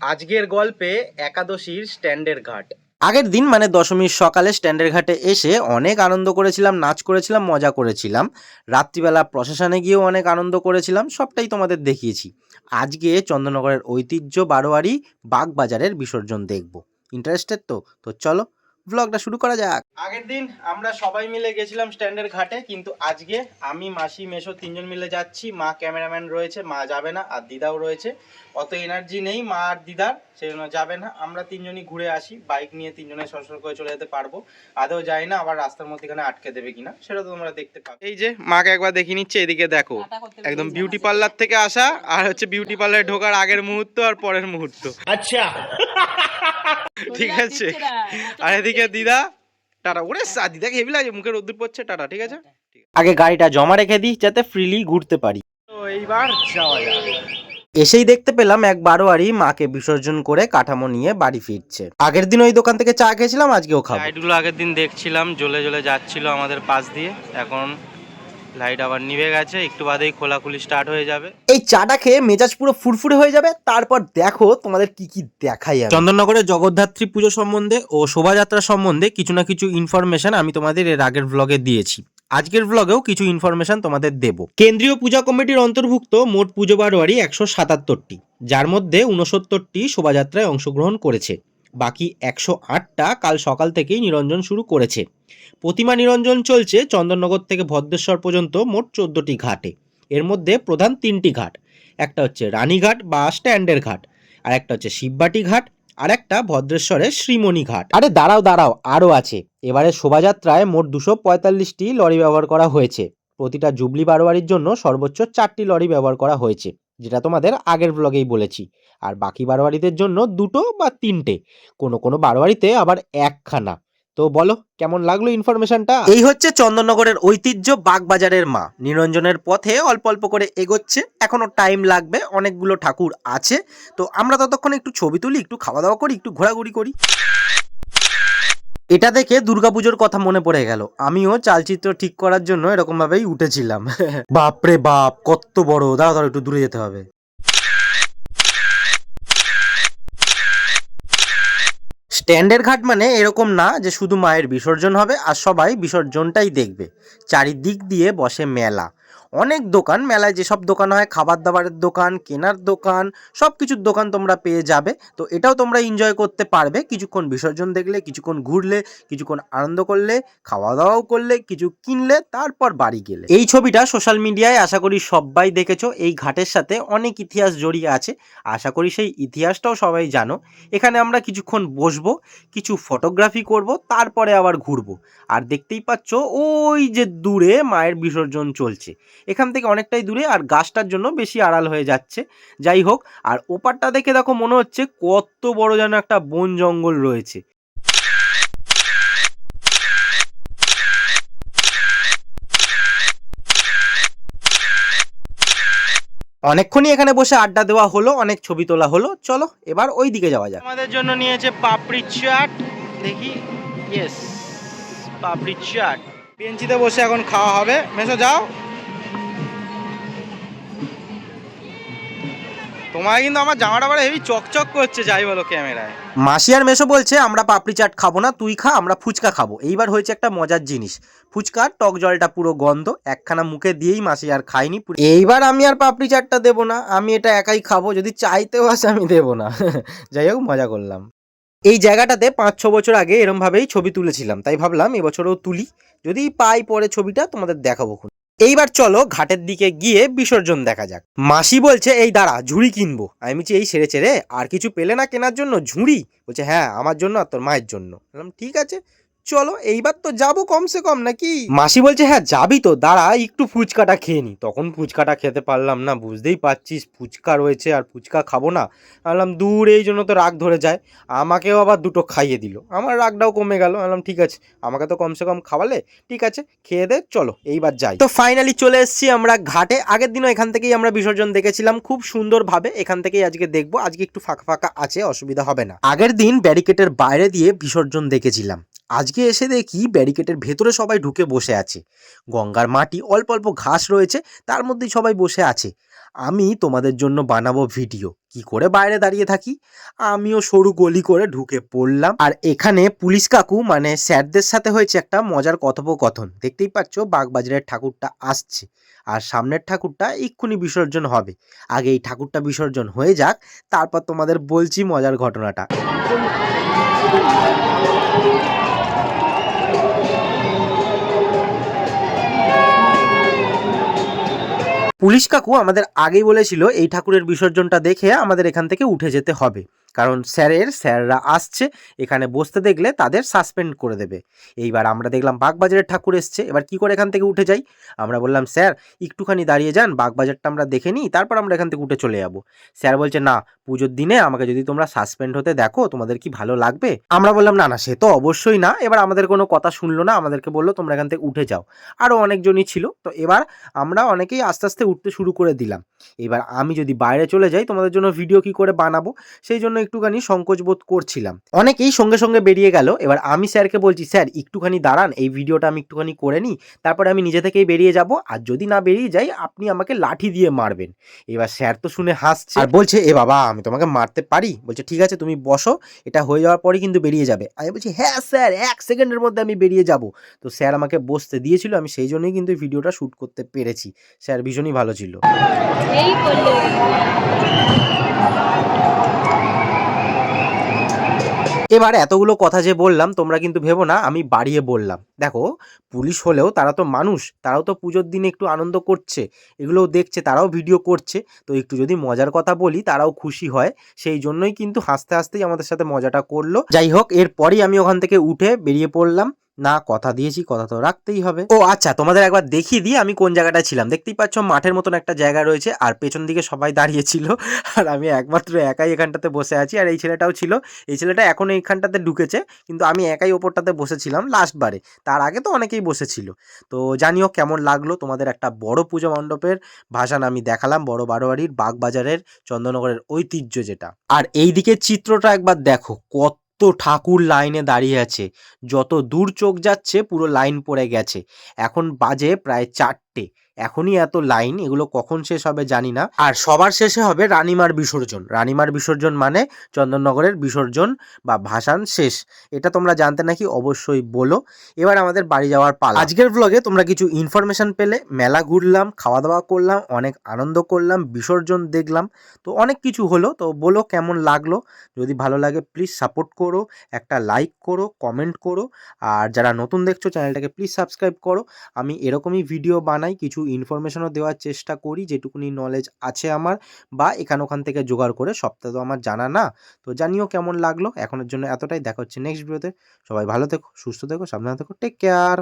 আজকের গল্পে একাদশীর স্ট্যান্ডের ঘাট। আগের দিন মানে দশমীর সকালে স্ট্যান্ডের ঘাটে এসে অনেক আনন্দ করেছিলাম, নাচ করেছিলাম, মজা করেছিলাম। রাত্রিবেলা প্রশাসনে গিয়েও অনেক আনন্দ করেছিলাম, সবটাই তোমাদের দেখিয়েছি। আজকে চন্দ্রনগরের ঐতিহ্য বারোয়ারি বাগবাজারের বিসর্জন দেখব। ইন্টারেস্টেড তো? তো চলো ব্লগটা শুরু করা যাক। আগের দিন আমরা সবাই মিলে গেছিলাম স্ট্যান্ডের ঘাটে কিন্তু আজকে আমি মাসি মেশো তিনজন মিলে যাচ্ছি। মা ক্যামেরাম্যান রয়েছে মা যাবে না আর দিদাও রয়েছে। অত এনার্জি নেই মা আর দিদার সেই জন্য যাবে না। আমরা তিনজনই ঘুরে আসি বাইক নিয়ে তিনজনে সরসর করে চলে যেতে পারব। আদৌ যাই না আবার রাস্তার মধ্যে এখানে আটকে দেবে কিনা সেটা তো তোমরা দেখতে পাবে। এই যে মাকে একবার দেখিয়ে নিচ্ছে এদিকে দেখো একদম বিউটি পার্লার থেকে আসা আর হচ্ছে বিউটি পার্লারে ঢোকার আগের মুহূর্ত আর পরের মুহূর্ত। আচ্ছা। ঠিক আছে। আর এদিকে দিদা টাটা। ওরে দিদাকে হেভি লাগে মুখে রোদ্দুর পড়ছে টাটা ঠিক আছে? আগে গাড়িটা জমা রেখে দিই যাতে ফ্রিলি ঘুরতে পারি। তো এইবার যাওয়া যাবে এসেই দেখতে পেলাম এক বারোয়ারি মাকে বিসর্জন করে কাঠামো নিয়ে বাড়ি ফিরছে। আগের দিন ওই দোকান থেকে চা খেয়েছিলাম আজকেও খাব। লাইটগুলো আগের দিন দেখছিলাম জ্বলে জ্বলে যাচ্ছিল আমাদের পাশ দিয়ে। এখন লাইট আবার নিভে গেছে একটু বাদেই খোলাখুলি স্টার্ট হয়ে যাবে। এই চাটা খেয়ে মেজাজ পুরো ফুরফুরে হয়ে যাবে তারপর দেখো তোমাদের কি কি দেখাই আমি। চন্দননগরের জগদ্ধাত্রী পুজো সম্বন্ধে ও শোভাযাত্রা সম্বন্ধে কিছু না কিছু ইনফরমেশন আমি তোমাদের এর আগের ব্লগে দিয়েছি। আজকের ব্লগেও কিছু ইনফরমেশন তোমাদের দেব। কেন্দ্রীয় পূজা কমিটির অন্তর্ভুক্ত মোট পুজো বারোয়ারি একশো সাতাত্তরটি যার মধ্যে উনসত্তরটি শোভাযাত্রায় অংশগ্রহণ করেছে। বাকি একশো আটটা কাল সকাল থেকেই নিরঞ্জন শুরু করেছে। প্রতিমা নিরঞ্জন চলছে চন্দননগর থেকে ভদ্রেশ্বর পর্যন্ত মোট চোদ্দটি ঘাটে। এর মধ্যে প্রধান তিনটি ঘাট। একটা হচ্ছে রানীঘাট বা স্ট্যান্ডের ঘাট, আর একটা হচ্ছে শিববাটি ঘাট, আর একটা ভদ্রেশ্বরের শ্রীমণি ঘাট। আরে দাঁড়াও দাঁড়াও, আরও আছে। এবারে শোভাযাত্রায় মোট দুশো পঁয়তাল্লিশটি লরি ব্যবহার করা হয়েছে। প্রতিটা জুবলি বারোয়ারির জন্য সর্বোচ্চ চারটি লরি ব্যবহার করা হয়েছে। যেটা তোমাদের আগের ব্লগেই বলেছি। আর বাকি বারোয়ারিদের জন্য দুটো বা তিনটে। কোনো কোনো বারোয়ারিতে আবার একখানা। তো বলো, কেমন লাগল ইনফরমেশনটা এই হচ্ছে চন্দননগরের ঐতিহ্য বাগবাজারের মা। নিরঞ্জনের পথে অল্প অল্প করে এগোচ্ছে। এখনও টাইম লাগবে, অনেকগুলো ঠাকুর আছে। তো আমরা ততক্ষণ একটু ছবি তুলি, একটু খাওয়া দাওয়া করি, একটু ঘোরাঘুরি করি। এটা দেখে দুর্গাপুজোর কথা মনে পড়ে গেল। আমিও চালচিত্র ঠিক করার জন্য এরকম ভাবেই উঠেছিলাম। বাপরে বাপ, কত বড়। দাঁড়া দাঁড়া একটু দূরে যেতে হবে। স্ট্যান্ডের ঘাট মানে এরকম না যে শুধু মায়ের বিসর্জন হবে, আর সবাই বিসর্জনটাই দেখবে। চারিদিক দিয়ে বসে মেলা। অনেক দোকান, মেলায় যেসব দোকান হয় খাবার দাবারের দোকান, কেনার দোকান সব কিছুর দোকান তোমরা পেয়ে যাবে। তো এটাও তোমরা এনজয় করতে পারবে। কিছুক্ষণ বিসর্জন দেখলে, কিছুক্ষণ ঘুরলে, কিছুক্ষণ আনন্দ করলে খাওয়া দাওয়াও করলে, কিছু কিনলে, তারপর বাড়ি গেলে। এই ছবিটা সোশ্যাল মিডিয়ায় আশা করি সবাই দেখেছ। এই ঘাটের সাথে অনেক ইতিহাস জড়িয়ে আছে। আশা করি সেই ইতিহাসটাও সবাই জানো। এখানে আমরা কিছুক্ষণ বসবো, কিছু ফটোগ্রাফি করব, তারপরে আবার ঘুরবো। আর দেখতেই পাচ্ছ, ওই যে দূরে মায়ের বিসর্জন চলছে। এখান থেকে অনেকটাই দূরে আর গাছটার জন্য বেশি আড়াল হয়ে যাচ্ছে। যাই হোক, আর ওপারটা দেখে দেখো মনে হচ্ছে কত বড় যেন একটা বন জঙ্গল রয়েছে। অনেকক্ষণই এখানে বসে আড্ডা দেওয়া হলো, অনেক ছবি তোলা হলো। চলো, এবার ওই দিকে যাওয়া যাক। আমাদের জন্য নিয়েছে পাপড়ি চাট। দেখি। ইয়েস পাপড়ি চাট। বেঞ্চিতে বসে এখন খাওয়া হবে। মেসো যাও। তোমার কিন্তু আমার জামাটা পরে হেভি চকচক করছে, যাই বলো ক্যামেরায়। মাসি আর মেসো বলছে, আমরা পাপড়ি চাট খাব না, তুই খা, আমরা ফুচকা খাব। এইবার হয়েছে একটা মজার জিনিস। ফুচকার টক জলটা পুরো গন্ধ, একখানা মুখে দিয়েই মাসি আর খাইনি এইবার আমি আর পাপড়ি চাটটা দেবো না, আমি এটা একাই খাব, যদি চাইতেও আসে আমি দেবো না। যাই হোক, মজা করলাম। এই জায়গাটাতে পাঁচ, ছ বছর আগে এরম ভাবেই ছবি তুলেছিলাম, তাই ভাবলাম এবছরও তুলি। যদি পাই পরে ছবিটা, তোমাদের দেখাবো। এইবার চলো ঘাটের দিকে গিয়ে বিসর্জন দেখা যাক। মাসি বলছে, এই দাঁড়া, ঝুড়ি কিনবো। আমি বলছি, এই সেরে ছেড়ে, আর কিছু পেলে না কেনার জন্য? ঝুড়ি? বলছে হ্যাঁ আমার জন্য আর তোর মায়ের জন্য। বললাম, ঠিক আছে। চলো, এইবার তো যাব কমসে কম নাকি? মাসি বলছে হ্যাঁ যাবি তো, দাঁড়া, একটু ফুচকাটা খেয়ে নি। তখন ফুচকাটা খেতে পারলাম না, বুঝতেই পারছিস, ফুচকা রয়েছে আর ফুচকা খাব না। বললাম দূর, এই জন্য তো রাগ ধরে যায়। আমাকেও আবার দুটো খাইয়ে দিল। আমার রাগটাও কমে গেল। বললাম ঠিক আছে, আমাকে তো কমসে কম খাওয়ালে, ঠিক আছে, খেয়ে দে, চলো, এইবার যাই। তো ফাইনালি চলে এসেছি আমরা ঘাটে। আগের দিনও এখান থেকেই আমরা বিসর্জন দেখেছিলাম। খুব সুন্দরভাবে এখান থেকেই আজকে দেখব। আজকে একটু ফাঁকা ফাঁকা আছে, অসুবিধা হবে না। আগের দিন ব্যারিকেটের বাইরে দিয়ে বিসর্জন দেখেছিলাম। আজকে এসে দেখি ব্যারিকেটের ভেতরে সবাই ঢুকে বসে আছে। গঙ্গার মাটি, অল্প অল্প ঘাস রয়েছে, তার মধ্যেই সবাই বসে আছে। আমি তোমাদের জন্য বানাবো ভিডিও। কি করে বাইরে দাঁড়িয়ে থাকি? আমিও সরু গলি করে ঢুকে পড়লাম। আর এখানে পুলিশ কাকু মানে স্যারদের সাথে হয়েছে একটা মজার কথোপকথন। দেখতেই পাচ্ছ, বাগবাজারের ঠাকুরটা আসছে। আর সামনের ঠাকুরটা এক্ষুনি বিসর্জন হবে। আগে এই ঠাকুরটা বিসর্জন হয়ে যাক, তারপর তোমাদের বলছি মজার ঘটনাটা। পুলিশ কাকু আমাদের আগেই বলেছিল, এই ঠাকুরের বিসর্জনটা দেখে আমাদের এখান থেকে উঠে যেতে হবে। কারণ স্যারের স্যাররা আসছে, এখানে বসতে দেখলে তাদের সাসপেন্ড করে দেবে। এইবার আমরা দেখলাম বাগবাজারের ঠাকুর এসছে। এবার কি করে এখান থেকে উঠে যাই? আমরা বললাম, স্যার, একটুখানি দাঁড়িয়ে যান, বাগবাজারটা আমরা দেখে নিই, তারপর আমরা এখান থেকে উঠে চলে যাব। স্যার বলছে, না, পুজোর দিনে আমাকে যদি তোমরা সাসপেন্ড হতে দেখো, তোমাদের কি ভালো লাগবে? আমরা বললাম, না না, সে তো অবশ্যই না। এবার আমাদের কোনো কথা শুনলো না, আমাদেরকে বলল, তোমরা এখান থেকে উঠে যাও। আরও অনেকজনই ছিল। তো এবার আমরা অনেকেই আস্তে আস্তে উঠতে শুরু করে দিলাম। এবার আমি যদি বাইরে চলে যাই, তোমাদের জন্য ভিডিও কি করে বানাবো? সেই জন্য একটুখানি সংকোচ বোধ করছিলাম। অনেকেই সঙ্গে সঙ্গে বেরিয়ে গেল। এবার আমি স্যারকে বলছি, স্যার, একটুখানি দাঁড়ান, এই ভিডিওটা আমি একটুখানি করে নিই। তারপরে আমি নিজে থেকেই বেরিয়ে যাব। আর যদি না বেরিয়ে যাই, আপনি আমাকে লাঠি দিয়ে মারবেন। এবার স্যার তো শুনে হাসছে। আর বলছে, এ বাবা, আমি তোমাকে মারতে পারি? বলছে, ঠিক আছে, তুমি বসো। এটা হয়ে যাওয়ার পরে কিন্তু বেরিয়ে যাবে। আমি বলছি হ্যাঁ স্যার, এক সেকেন্ডের মধ্যে আমি বেরিয়ে যাব। তো স্যার আমাকে বসতে দিয়েছিল। আমি সেই জন্যই কিন্তু ভিডিওটা শ্যুট করতে পেরেছি। স্যার ভীষণই ভালো ছিল। এই করল। এবার এতগুলো কথা যে বললাম, তোমরা কিন্তু ভেবো না, আমি বাড়িয়ে বললাম। দেখো, পুলিশ হলেও তারা তো মানুষ, তারাও তো পুজোর দিনে একটু আনন্দ করছে, এগুলোও দেখছে, তারাও ভিডিও করছে। তো একটু যদি মজার কথা বলি, তারাও খুশি হয়। সেই জন্যই কিন্তু হাসতে হাসতেই আমাদের সাথে মজাটা করল। যাই হোক, এরপরই আমি ওখান থেকে উঠে বেরিয়ে পড়লাম। না কথা দিয়েছি, কথা তো রাখতেই হবে। ও আচ্ছা তোমাদের একবার দেখিয়ে দিই আমি কোন জায়গাটায় ছিলাম। দেখতেই পাচ্ছ মাঠের মতন একটা জায়গা রয়েছে, আর পেছন দিকে সবাই দাঁড়িয়ে ছিল। আর আমি একমাত্র একাই এখানটাতে বসে আছি, আর এই ছেলেটাও ছিল। এই ছেলেটা এখন এইখানটাতে ঢুকেছে, কিন্তু আমি একাই ওপরটাতে বসেছিলাম লাস্ট বারে তার আগে তো অনেকেই বসেছিল। তো জানিও কেমন লাগল তোমাদের একটা বড় পুজো মণ্ডপের ভাষণ আমি দেখালাম, বড় বারোয়ারির বাগবাজারের, চন্দননগরের ঐতিহ্য যেটা। আর এই দিকের চিত্রটা একবার দেখো, কত ঠাকুর লাইনে দাঁড়িয়ে আছে। যত দূর চোখ যাচ্ছে, পুরো লাইন পড়ে গেছে। এখন বাজে প্রায় চারটে। এখনই এত লাইন, এগুলো কখন শেষ হবে জানি না। আর সবার শেষে হবে রানিমার বিসর্জন। রানিমার বিসর্জন মানে চন্দননগরের বিসর্জন বা ভাসান শেষ। এটা তোমরা জানতে নাকি অবশ্যই বলো। এবার আমাদের বাড়ি যাওয়ার পালা। আজকের ব্লগে তোমরা কিছু ইনফরমেশন পেলে। মেলা ঘুরলাম খাওয়া দাওয়া করলাম, অনেক আনন্দ করলাম, বিসর্জন দেখলাম। তো অনেক কিছু হলো। তো বলো কেমন লাগল? যদি ভালো লাগে প্লিজ সাপোর্ট করো। একটা লাইক করো কমেন্ট করো। আর যারা নতুন দেখছ চ্যানেলটাকে প্লিজ সাবস্ক্রাইব করো। আমি এরকমই ভিডিও বানাই কিছু ইনফরমেশনও দেওয়ার চেষ্টা করি, যেটুকুনি নলেজ আছে আমার, বা এখান ওখান থেকে জোগাড় করে সবটা তো আমার জানা না। তো জানিও কেমন লাগল, এখনের জন্য এতটাই, দেখা হচ্ছে নেক্সট ভিডিওতে সবাই ভালো থেকো, সুস্থ থেকো, সাবধানে থেকো টেক কেয়ার